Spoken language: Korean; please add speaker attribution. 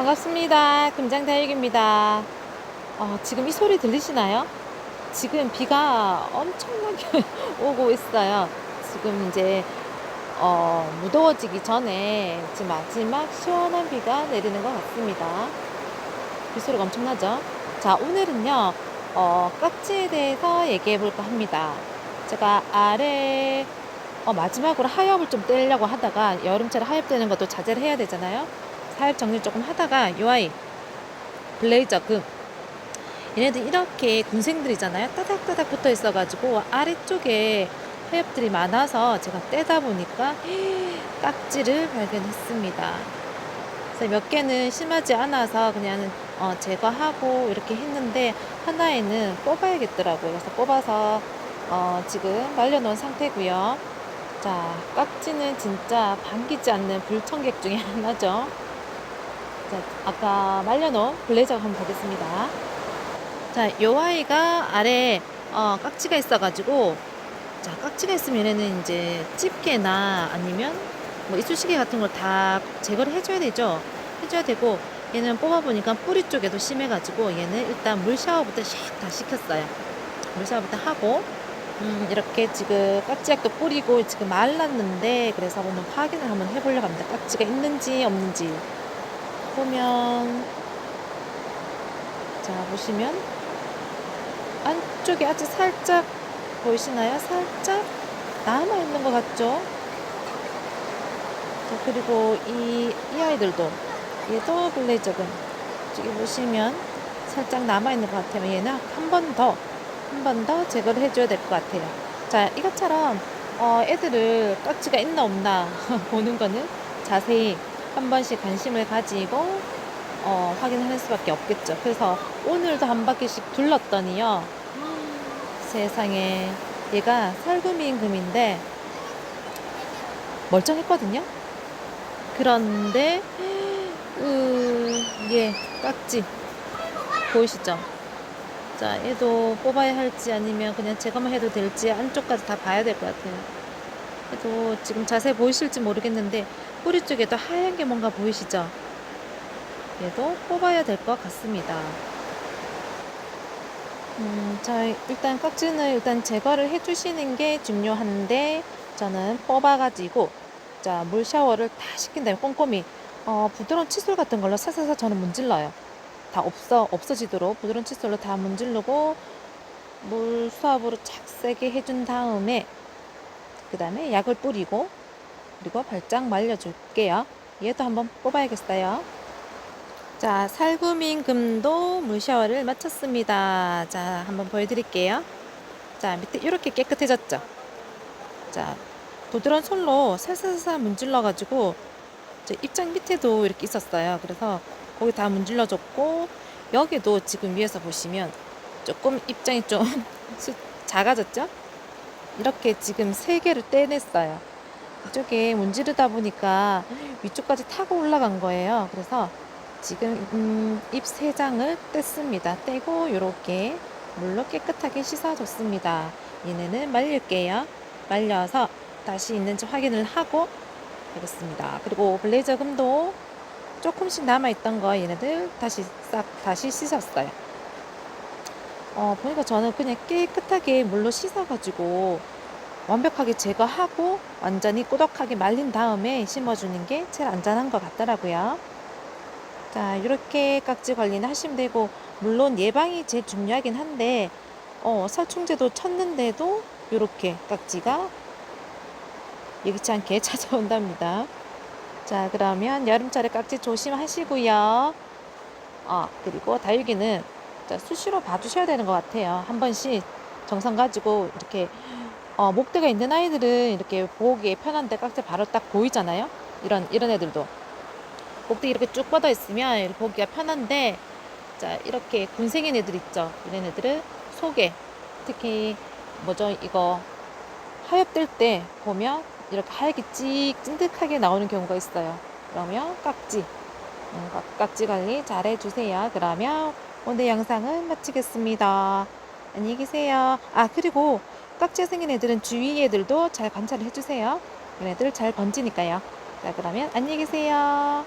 Speaker 1: 반갑습니다. 금장다육입니다. 어, 지금 이 소리 들리시나요? 지금 비가 엄청나게 오고 있어요. 지금 이제 어, 무더워지기 전에 지금 마지막 시원한 비가 내리는 것 같습니다. 비 소리가 엄청나죠? 자, 오늘은요, 어, 깍지에 대해서 얘기해 볼까 합니다. 제가 아래 어, 마지막으로 하엽을 좀 떼려고 하다가 여름철에 하엽 떼는 것도 자제를 해야 되잖아요. 하엽 정리 조금 하다가 요 아이 블레이저 금 얘네들 이렇게 군생들이잖아요. 따닥따닥 붙어 있어가지고 아래쪽에 하엽들이 많아서 제가 떼다 보니까 깍지를 발견했습니다. 그래서 몇 개는 심하지 않아서 그냥 어, 제거하고 이렇게 했는데 하나에는 뽑아야겠더라고요. 그래서 뽑아서 어, 지금 말려놓은 상태고요. 자, 깍지는 진짜 반기지 않는 불청객 중에 하나죠. 자, 아까 말려놓은 블레이저 한번 보겠습니다. 자, 요 아이가 아래 어, 깍지가 있어가지고 자, 깍지가 있으면 얘는 이제 집게나 아니면 뭐 이쑤시개 같은 걸 다 제거를 해줘야 되죠. 해줘야 되고 얘는 뽑아보니까 뿌리 쪽에도 심해가지고 얘는 일단 물 샤워부터 샥 다 시켰어요. 물 샤워부터 하고 음, 이렇게 지금 깍지약도 뿌리고 지금 말랐는데 그래서 오늘 확인을 한번 해보려고 합니다. 깍지가 있는지 없는지 보면 자 보시면 안쪽에 아주 살짝 보이시나요? 살짝 남아 있는 것 같죠? 자 그리고 이, 이 아이들도 얘도 블레이저금 저기 보시면 살짝 남아 있는 것 같아요. 얘는 한 번 더 한 번 더 제거를 해줘야 될 것 같아요. 자 이것처럼 어, 애들을 깍지가 있나 없나 보는 거는 자세히 한 번씩 관심을 가지고 어, 확인하는 수밖에 없겠죠. 그래서 오늘도 한 바퀴씩 둘렀더니요. 세상에 얘가 살구미인 금인데 멀쩡했거든요. 그런데 으, 얘 깍지 보이시죠? 자, 얘도 뽑아야 할지 아니면 그냥 제거만 해도 될지 안쪽까지 다 봐야 될 것 같아요. 얘도 지금 자세히 보이실지 모르겠는데 뿌리 쪽에도 하얀 게 뭔가 보이시죠? 얘도 뽑아야 될 것 같습니다. 음, 자, 일단 깍지는 일단 제거를 해주시는 게 중요한데, 저는 뽑아가지고, 자, 물 샤워를 다 시킨 다음에 꼼꼼히, 어, 부드러운 칫솔 같은 걸로 사사사 저는 문질러요. 다 없어, 없어지도록 부드러운 칫솔로 다 문지르고, 물 수압으로 착 세게 해준 다음에, 그 다음에 약을 뿌리고, 그리고 발짝 말려줄게요. 얘도 한번 뽑아야겠어요. 자, 살구민 금도 물 샤워를 마쳤습니다. 자, 한번 보여드릴게요. 자, 밑에 이렇게 깨끗해졌죠? 자, 부드러운 손로 살살살 문질러가지고, 저 입장 밑에도 이렇게 있었어요. 그래서 거기 다 문질러줬고, 여기도 지금 위에서 보시면 조금 입장이 좀 수- 작아졌죠? 이렇게 지금 세 개를 떼냈어요. 이쪽에 문지르다 보니까 위쪽까지 타고 올라간 거예요. 그래서 지금 음, 잎세 장을 뗐습니다. 떼고 이렇게 물로 깨끗하게 씻어줬습니다. 얘네는 말릴게요. 말려서 다시 있는지 확인을 하고 하겠습니다. 그리고 블레이저 금도 조금씩 남아있던 거 얘네들 다시 싹 다시 씻었어요. 어, 보니까 저는 그냥 깨끗하게 물로 씻어가지고 완벽하게 제거하고 완전히 꾸덕하게 말린 다음에 심어주는 게 제일 안전한 것 같더라고요. 자, 이렇게 깍지 관리는 하시면 되고, 물론 예방이 제일 중요하긴 한데, 어, 살충제도 쳤는데도 이렇게 깍지가 예기치 않게 찾아온답니다. 자, 그러면 여름철에 깍지 조심하시고요. 어, 그리고 다육이는 자, 수시로 봐주셔야 되는 것 같아요. 한 번씩 정성 가지고 이렇게 어, 목대가 있는 아이들은 이렇게 보기에 편한데 깍지 바로 딱 보이잖아요. 이런 이런 애들도 목대 이렇게 쭉 뻗어 있으면 보기가 편한데 자 이렇게 군생인 애들 있죠. 이런 애들은 속에 특히 뭐죠 이거 하엽 뜰때 보면 이렇게 하얗게 찍 찐득하게 나오는 경우가 있어요. 그러면 깍지 음, 깍- 깍지 관리 잘 해주세요. 그러면 오늘 영상은 마치겠습니다. 안녕히 계세요. 아 그리고 깍지가 생긴 애들은 주위 애들도 잘 관찰을 해주세요. 얘네들 잘 번지니까요. 자 그러면 안녕히 계세요.